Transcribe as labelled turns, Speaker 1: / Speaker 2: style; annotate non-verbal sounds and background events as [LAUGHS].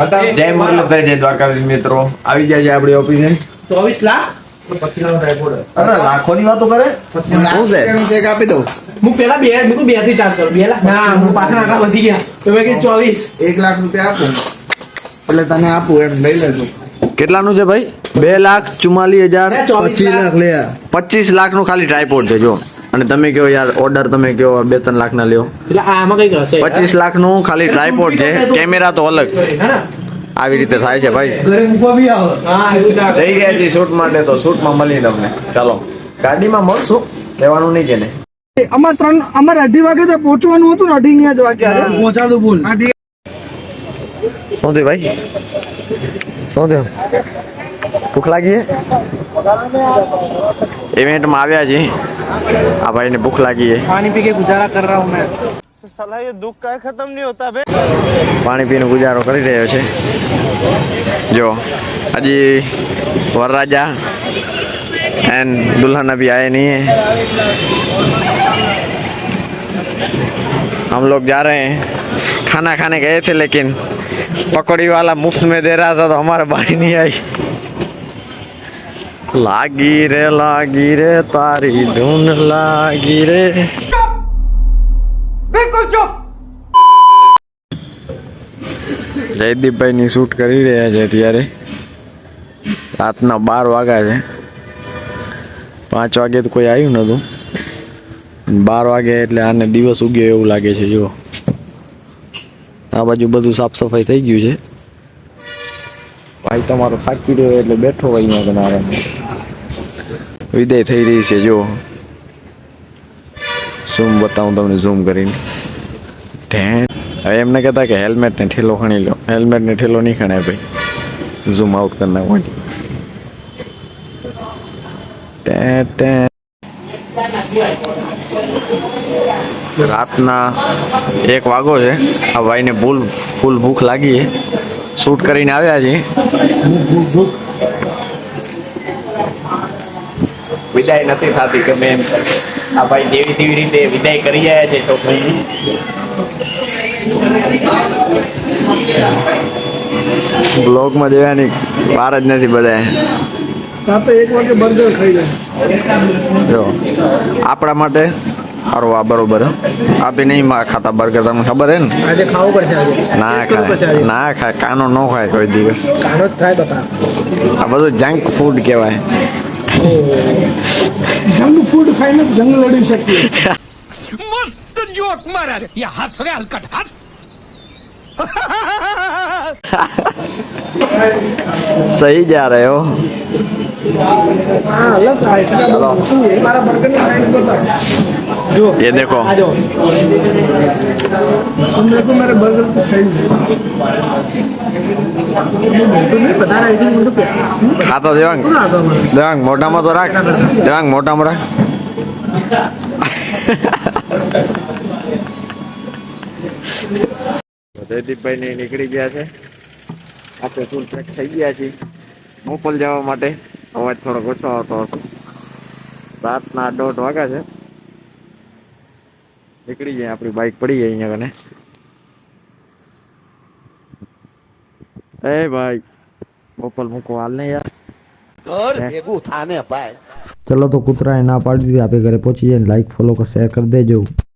Speaker 1: જય મુરલીધર જય દ્વારકાધીશ મિત્રો. આવી ગયા છે આપણી ઓફિસે.
Speaker 2: ચોવીસ લાખ?
Speaker 1: લાખો ની વાતો કરે? શું
Speaker 3: આપી દઉં.
Speaker 2: હું પેલા બે હું બેથી ચાર્જ કરું. બે લાખ ના હું પાછળ આટલા વધી ગયા. તો મેં કીધું ચોવીસ.
Speaker 3: એક લાખ રૂપિયા આપું. એટલે તને આપું એમ લઈ લેજો.
Speaker 1: કેટલાનું છે ભાઈ? બે લાખ ચુમ્માલીસ હજાર
Speaker 3: પચીસ
Speaker 2: લાખ.
Speaker 3: લે આ.
Speaker 1: પચીસ લાખનું ખાલી ટ્રાયપોડ છે જો. અને તમે કહો યાર ઓર્ડર તમે કહો બે ત્રણ લાખ ના લ્યો.
Speaker 2: એટલે આમાં કંઈક હશે
Speaker 1: પચીસ લાખનું ખાલી ટ્રાયપોડ છે કેમેરા તો અલગ.
Speaker 2: હે ને?
Speaker 1: આવી રીતે થાય છે ભાઈ. થઈ ગયા છે શૂટ માટે તો શૂટમાં મળી તમને. ચાલો. ગાડીમાં મળશું. લેવાનું નહીં કે ને
Speaker 4: અમારે ત્રણ અમારે અઢી વાગે તો પહોંચવાનું હતું ને અઢી અહીંયા જ વાગ્યા
Speaker 2: પહોંચાડું
Speaker 3: દી-
Speaker 1: શું થયું ભાઈ? શું થયું? ભૂખ લાગી છે? ઇવેન્ટમાં આવ્યા છે આ ભાઈને ભૂખ લાગી છે
Speaker 2: પાણી પી કે ગુજારા કર રહા હું મેં
Speaker 1: પાણી પીને ગુજારો કરી રહ્યો છે જો હજી વરરાજા એન્ડ दुल्हन अभी आए नहीं है हम लोग जा रहे हैं खाना खाने गए थे लेकिन पकौड़ी वाला मुफ्त में दे रहा था तो हमारा भाई नहीं आई લાગી રે લાગી રે તારી ધૂન લાગી રે. બિલકુલ ચૂપ! જયદીપભાઈ ની શૂટ કરી રહ્યા છે અત્યારે. રાતના બાર વાગ્યા છે. પાંચ વાગે તો કોઈ આવ્યું નતું. બાર વાગે એટલે આને દિવસ ઉગ્યો એવું લાગે છે જો આ બાજુ બધું સાફ સફાઈ થઈ ગયું છે. ભાઈ તમારો થાકી રહ્યો એટલે બેઠો હોય અહીંયા આરામ વિદાય થઈ રહી છે, જો. ઝૂમ બતાવું, તમને ઝૂમ કરીને. ઢેણ એમને કહેતા કે હેલ્મેટને ઠેલો ખણી લો. હેલ્મેટને ઠેલો નહીં ખણાય ભાઈ. ઝૂમ આઉટ કરી નાખો. રાતના એક વાગો છે. આ ભાઈને ભૂલ ફૂલ ભૂખ લાગી શૂટ કરીને આવ્યા છે વિદાય નથી થતી કે મેં આ ભાઈ જેવી તેવી રીતે વિદાય કરી રહ્યા છે છોકરીની બ્લોગમાં જોયાની વાર જ નથી બધા
Speaker 4: સાથે એક વાગે બર્ગર ખાઈ જાય
Speaker 1: જો આપણા માટે સારું આ બરોબર આપી નહીં માં ખાતા બર્ગર તમને ખબર હે ને?
Speaker 2: આજે ખાવું પડશે
Speaker 1: ના ખાય ના ખાય કાનો ન ખાય કોઈ દિવસ.
Speaker 2: કાનો જ ખાય બતા
Speaker 1: આ બધું જંક ફૂડ કહેવાય.
Speaker 4: જંક ફૂડ ખાઈને જંગ લડી શકીએ.
Speaker 1: મસ્ત
Speaker 4: જોક મારા યે હસ
Speaker 1: રે
Speaker 4: હલકટ હસ [LAUGHS] सही जा रहे हो चलो
Speaker 1: ये देखो
Speaker 4: तुम देखो मेरे बर्गर की साइज आता देवांग
Speaker 1: देवांग मोटा मत राख देवांग मोटा मत राख જયદીપભાઈ ને નીકળી ગયા છે. આપણે ફૂલ પેક થઈ ગયા છીએ. મોકલ જવા માટે. અવાજ થોડોક ઓછો આવતો હશે. રાતના દોઢ વાગ્યા છે. નીકળી જાય આપણી બાઇક પડી જાય અહીંયા કને. એ ભાઈ મોકલ મૂકો હાલ ને યાર.
Speaker 5: ચલો તો કૂતરાએ ના પાડી દીધી આપણે ઘરે પહોંચી જાય લાઈક ફોલો શેર કરી દેજો.